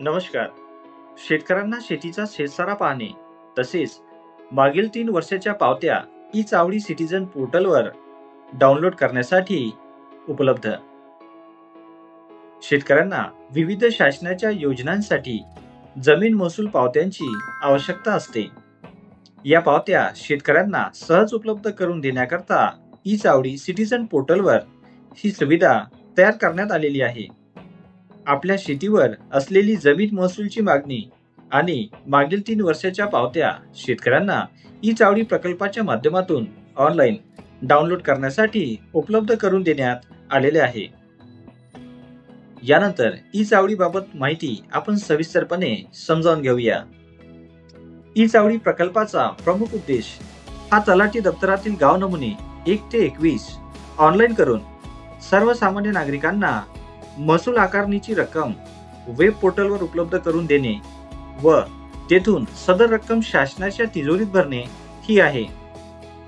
नमस्कार. शेतकऱ्यांना शेतीचा शेतसारा पाहणे. तसेच मागील तीन वर्षाच्या पावत्या ई चावडी सिटीजन पोर्टलवर डाउनलोड करण्यासाठी उपलब्ध. शेतकऱ्यांना विविध शासनाच्या योजनांसाठी जमीन महसूल पावत्यांची आवश्यकता असते. या पावत्या शेतकऱ्यांना सहज उपलब्ध करून देण्याकरता ई चावडी सिटीजन पोर्टलवर ही सुविधा तयार करण्यात आलेली आहे. आपल्या शेतीवर असलेली जमीन महसूलची मागणी आणि मागील तीन वर्षाच्या पावत्या शेतकऱ्यांना ई चावडी प्रकल्पाच्या माध्यमातून ऑनलाईन डाउनलोड करण्यासाठी उपलब्ध करून देण्यात आलेले आहे. यानंतर ई चावडी बाबत माहिती आपण सविस्तरपणे समजावून घेऊया. ई चावडी प्रकल्पाचा प्रमुख उद्देश हा तलाठी दप्तरातील गाव नमुने एक ते एकवीस ऑनलाईन करून सर्वसामान्य नागरिकांना महसूल आकारणीची रक्कम वेब पोर्टलवर उपलब्ध करून देणे व तेथून सदर रक्कम शासनाच्या तिजोरीत भरणे ही आहे.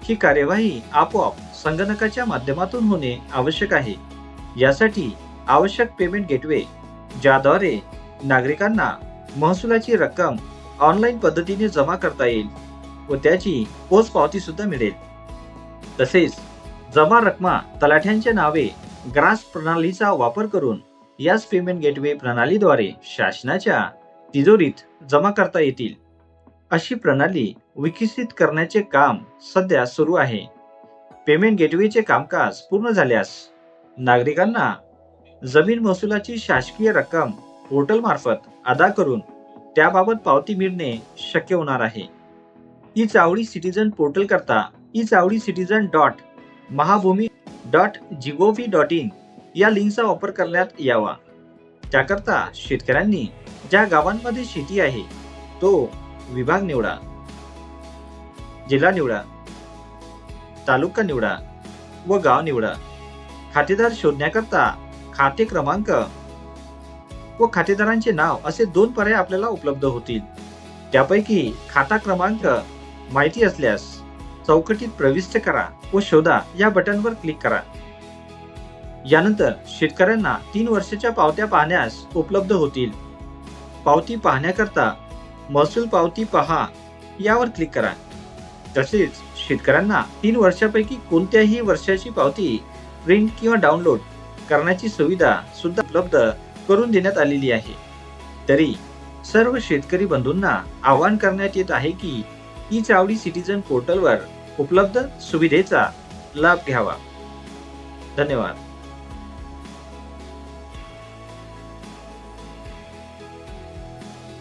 ही कार्यवाही आपोआप संगणकाच्या माध्यमातून होणे आवश्यक आहे. यासाठी आवश्यक पेमेंट गेटवे ज्याद्वारे नागरिकांना महसुलाची रक्कम ऑनलाईन पद्धतीने जमा करता येईल व त्याची पोच सुद्धा मिळेल. तसेच जमा रकमा तलाठ्यांच्या नावे ग्रास प्रणालीचा वापर करून याच पेमेंट गेटवे प्रणालीद्वारे शासनाच्या तिजोरीत जमा करता येतील. अशी प्रणाली विकसित करण्याचे काम सध्या सुरू आहे. पेमेंट गेटवेचे कामकाज पूर्ण झाल्यास नागरिकांना जमीन महसुलाची शासकीय रक्कम पोर्टलमार्फत अदा करून त्याबाबत पावती मिळणे शक्य होणार आहे. ई चावडी सिटीजन पोर्टल करता E Chavadi citizen dot Mahabhumi dot gov dot in या लिंकचा वापर करण्यात यावा. त्याकरता शेतकऱ्यांनी ज्या गावांमध्ये शेती आहे तो विभाग निवडा. जिल्हा निवडा. तालुका निवडा व गाव निवडा. खातेदार शोधण्याकरता खाते क्रमांक व खातेदारांचे नाव असे दोन पर्याय आपल्याला उपलब्ध होतील. त्यापैकी खाता क्रमांक माहिती असल्यास चौकटीत प्रविष्ट करा व शोधा या बटनवर क्लिक करा. यानंतर शेतकऱ्यांना तीन वर्षाच्या पावत्या पाहण्यास उपलब्ध होतील. पावती पाहण्याकरता महसूल पावती पहा यावर क्लिक करा. तसेच शेतकऱ्यांना तीन वर्षापैकी कोणत्याही वर्षाची पावती प्रिंट किंवा डाउनलोड करण्याची सुविधा सुद्धा उपलब्ध करून देण्यात आलेली आहे. तरी सर्व शेतकरी बंधूंना आवाहन करण्यात येत आहे की ई चावडी सिटीजन पोर्टलवर उपलब्ध सुविधेचा लाभ घ्यावा. धन्यवाद.